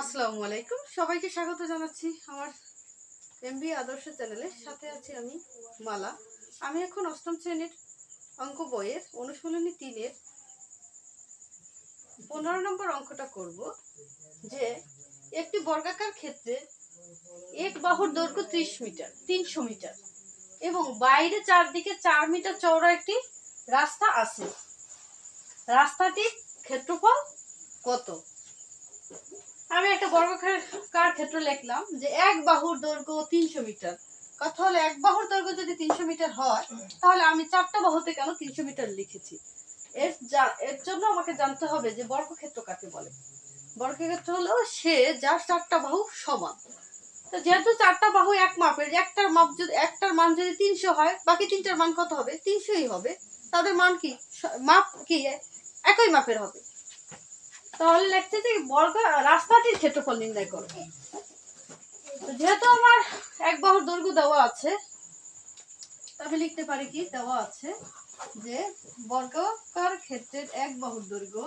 আসসালামু আলাইকুম। সবাইকে স্বাগত জানাচ্ছি আমার এমবি আদর্শ চ্যানেলে। সাথে আছি আমি মালা। আমি এখন অষ্টম শ্রেণির অঙ্ক বইয়ের অনুশীলনী তিনের পনেরো নম্বর অঙ্কটা করব, যে একটি বর্গাকার ক্ষেত্রে এক বাহুর দৈর্ঘ্য ত্রিশ মিটার, তিনশো মিটার, এবং বাইরে চারদিকে চার মিটার চওড়া একটি রাস্তা আছে। রাস্তাটির ক্ষেত্রফল কত? আমি একটা বর্গাকার ক্ষেত্র লিখলাম যে এক বাহুর দৈর্ঘ্য তিনশো মিটার। কথা হলো এক বাহুর দৈর্ঘ্য যদি তিনশো মিটার হয়, তাহলে আমি চারটা বাহুতে কেন তিনশো মিটার লিখেছি? এর এর জন্য আমাকে জানতে হবে যে বর্গক্ষেত্র কাকে বলে? বর্গক্ষেত্র হলো সে যার চারটা বাহু সমান। তো যেহেতু চারটা বাহু এক মাপের, একটার মাপ যদি, একটার মান যদি তিনশো হয়, বাকি তিনটার মান কত হবে? তিনশোই হবে। তাদের মান কি? মাপ কি? একই মাপের হবে। তাহলে লিখতে যে বর্গ রাস্তাটির ক্ষেত্রফল নির্ণয় করো। যেহেতু আমার এক বাহুর দৈর্ঘ্য দেওয়া আছে আমি লিখতে পারি কি? দেওয়া আছে যে বর্গাকার ক্ষেত্রের এক বাহুর দৈর্ঘ্য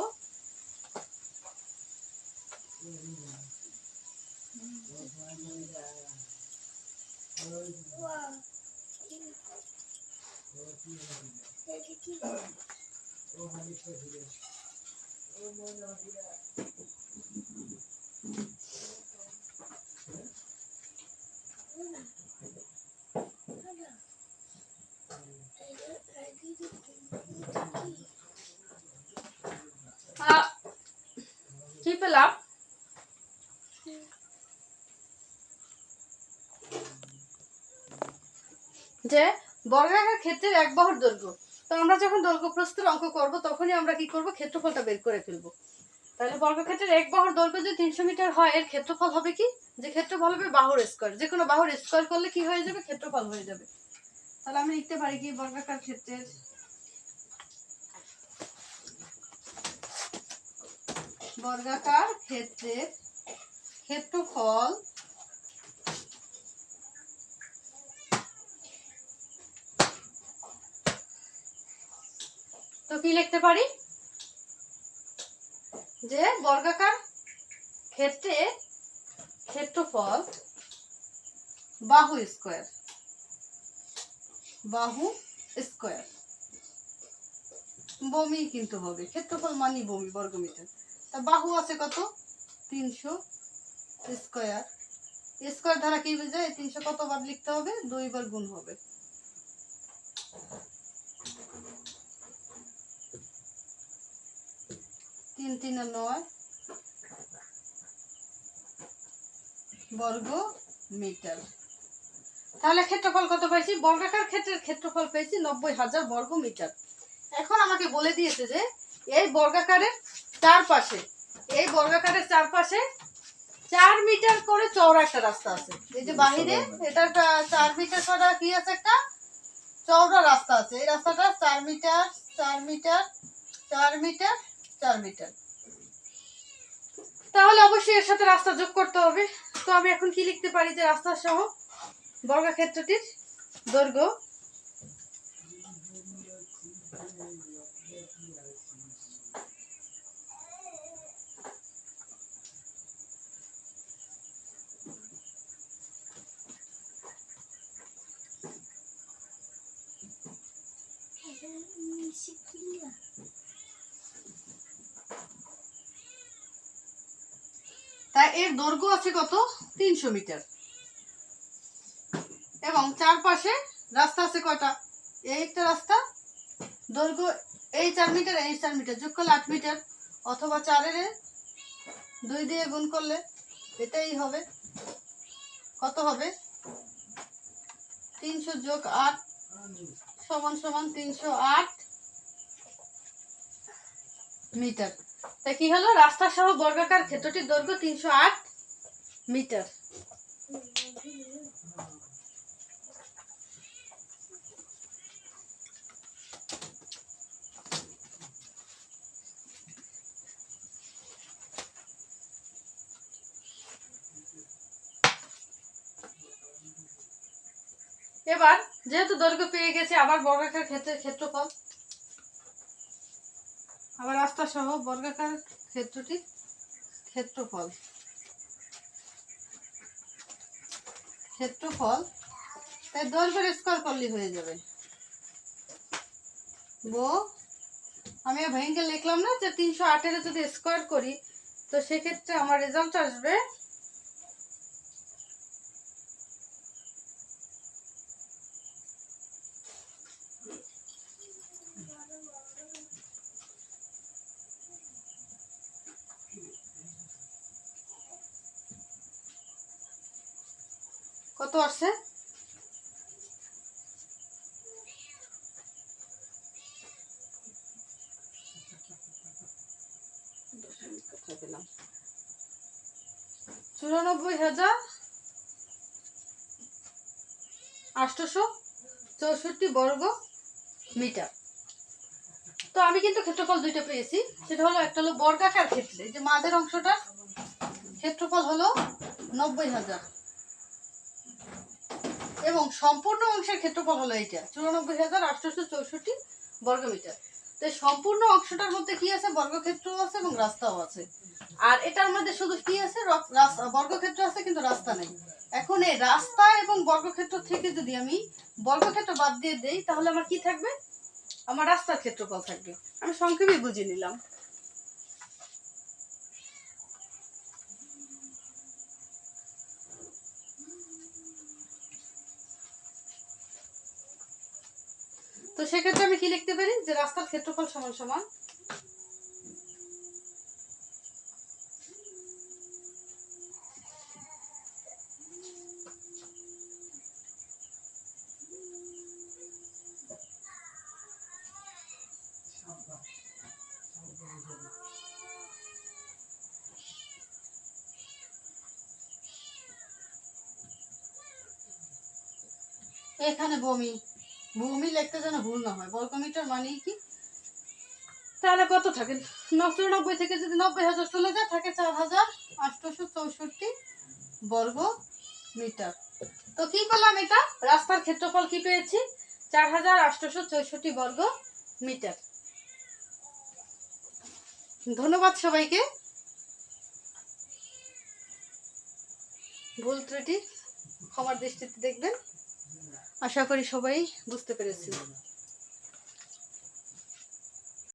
আহ, কি পেলাম? যে বর্গাকার ক্ষেত্রের এক বাহুর দৈর্ঘ্য। তো আমরা যখন দৈর্ঘ্য প্রস্তুর অঙ্ক করব, তখনই আমরা কি করব? ক্ষেত্রফলটা বের করে ফেলব। তাহলে বর্গক্ষেত্রের এক বাহুর দৈর্ঘ্য যদি তিনশো মিটার হয়, এর ক্ষেত্রফল হবে কি? যে ক্ষেত্রফল হবে বাহুর স্কোয়ার যে কোনো বাহুর স্কোয়ার করলে কি হয়ে যাবে? ক্ষেত্রফল হয়ে যাবে। তাহলে আমি লিখতে পারি কি বর্গাকার ক্ষেত্রের? বর্গাকার ক্ষেত্রের ক্ষেত্রফল তো কি লিখতে পারি? যে বর্গাকার ক্ষেত্রে ক্ষেত্রফল বাহু স্কোয়ার। বাহু স্কোয়ার। বমি কিন্তু হবে। ক্ষেত্রফল মানি বমি, বর্গমিটার। তা বাহু আছে কত? তিনশো স্কোয়ার। স্কোয়ার ধারা কি বোঝায়? তিনশো কতবার লিখতে হবে? দুইবার গুণ হবে। তিন তিনে নয়। বর্গ মিটার। তাহলে ক্ষেত্রফল কত পাইছি? বর্গাকার ক্ষেত্রের ক্ষেত্রফল পেয়েছি নব্বই হাজার বর্গ মিটার। এখন আমাকে বলে দিয়েছে যে, এই বর্গাকারের চারপাশে, এই বর্গাকারের চারপাশে চার মিটার করে চওড়া একটা রাস্তা আছে। এই যে বাহিরে এটা চার মিটার করা কি আছে একটা? চওড়া রাস্তা আছে। এই রাস্তাটা চার মিটার চার মিটার চার মিটার তাহলে অবশ্যই এর সাথে রাস্তা যোগ করতে হবে। তো আমি এখন কি লিখতে পারি যে রাস্তা সহ বর্গক্ষেত্রটির দৈর্ঘ্য? তা এর দৈর্ঘ্য আছে কত? তিনশো মিটার। এবং চারপাশে রাস্তা আছে কয়টা? এই একটা রাস্তা। দৈর্ঘ্য এই চার মিটার, এই চার মিটার। যোগ করলে আট মিটার। অথবা চারের দুই দিয়ে গুণ করলে এটাই হবে। কত হবে? তিনশো যোগ আট সমান সমান তিনশো আট মিটার। তা কি হলো? রাস্তা সহ বর্গাকার ক্ষেত্রটির দৈর্ঘ্য তিনশো আট মিটার। এবার, যেহেতু দৈর্ঘ্য পেয়ে গেছে, আবার বর্গাকার ক্ষেত্রের ক্ষেত্রফল। আবার রাস্তা সহ বর্গাকার ক্ষেত্রটি ক্ষেত্রফল। ক্ষেত্রফল, তাই দৈর্ঘ্যের স্কোয়ার করলে হয়ে যাবে। বো, আমি ভেঙ্গে লিখলাম না যে তিনশো আটের যদি স্কোয়ার করি, তো সেক্ষেত্রে আমার রেজাল্ট আসবে কত আসছে? চুরানব্বই হাজার আটশোশো চৌষট্টি বর্গ মিটার। তো আমি কিন্তু ক্ষেত্রফল দুইটা পেয়েছি। সেটা হলো একটা হলো বর্গাকার ক্ষেত্রে, যে মাঝের অংশটা ক্ষেত্রফল হলো নব্বই হাজার। এবং সম্পূর্ণ অংশের ক্ষেত্রফল হলো এইটা, চুরানব্বই হাজার আটশোশো চৌষট্টি বর্গমিটার। তো সম্পূর্ণ অংশটার মধ্যে কি আছে? বর্গক্ষেত্র আছে এবং রাস্তাও আছে। আর এটার মধ্যে শুধু কি আছে? বর্গক্ষেত্র আছে কিন্তু রাস্তা নেই। এখন এই রাস্তা এবং বর্গক্ষেত্র থেকে যদি আমি বর্গক্ষেত্র বাদ দিয়ে দেই, তাহলে আমার কি থাকবে? আমার রাস্তার ক্ষেত্রফল থাকবে। আমি সংক্ষেপে বুঝে নিলাম। তো সেক্ষেত্রে আমি কি লিখতে পারি? যে রাস্তার ক্ষেত্রফল সমান সমান। এখানে বমি। ভূমি লিখতে যেন ভুল না হয়। বর্গমিটার মানেই কি? তাহলে কত থাকে? নশো নব্বই থেকে যদি নব্বই হাজার চলে যায়, থাকে চার হাজার আটশোশো চৌষট্টি বর্গ মিটার তো কি করলাম এটা? রাস্তার ক্ষেত্রফল কি পেয়েছি? চার হাজার আটশোশো চৌষট্টি বর্গ মিটার ধন্যবাদ সবাইকে। ভুল ত্রুটি, ক্ষমার দৃষ্টিতে দেখবেন। আশা করি সবাই বুঝতে পেরেছি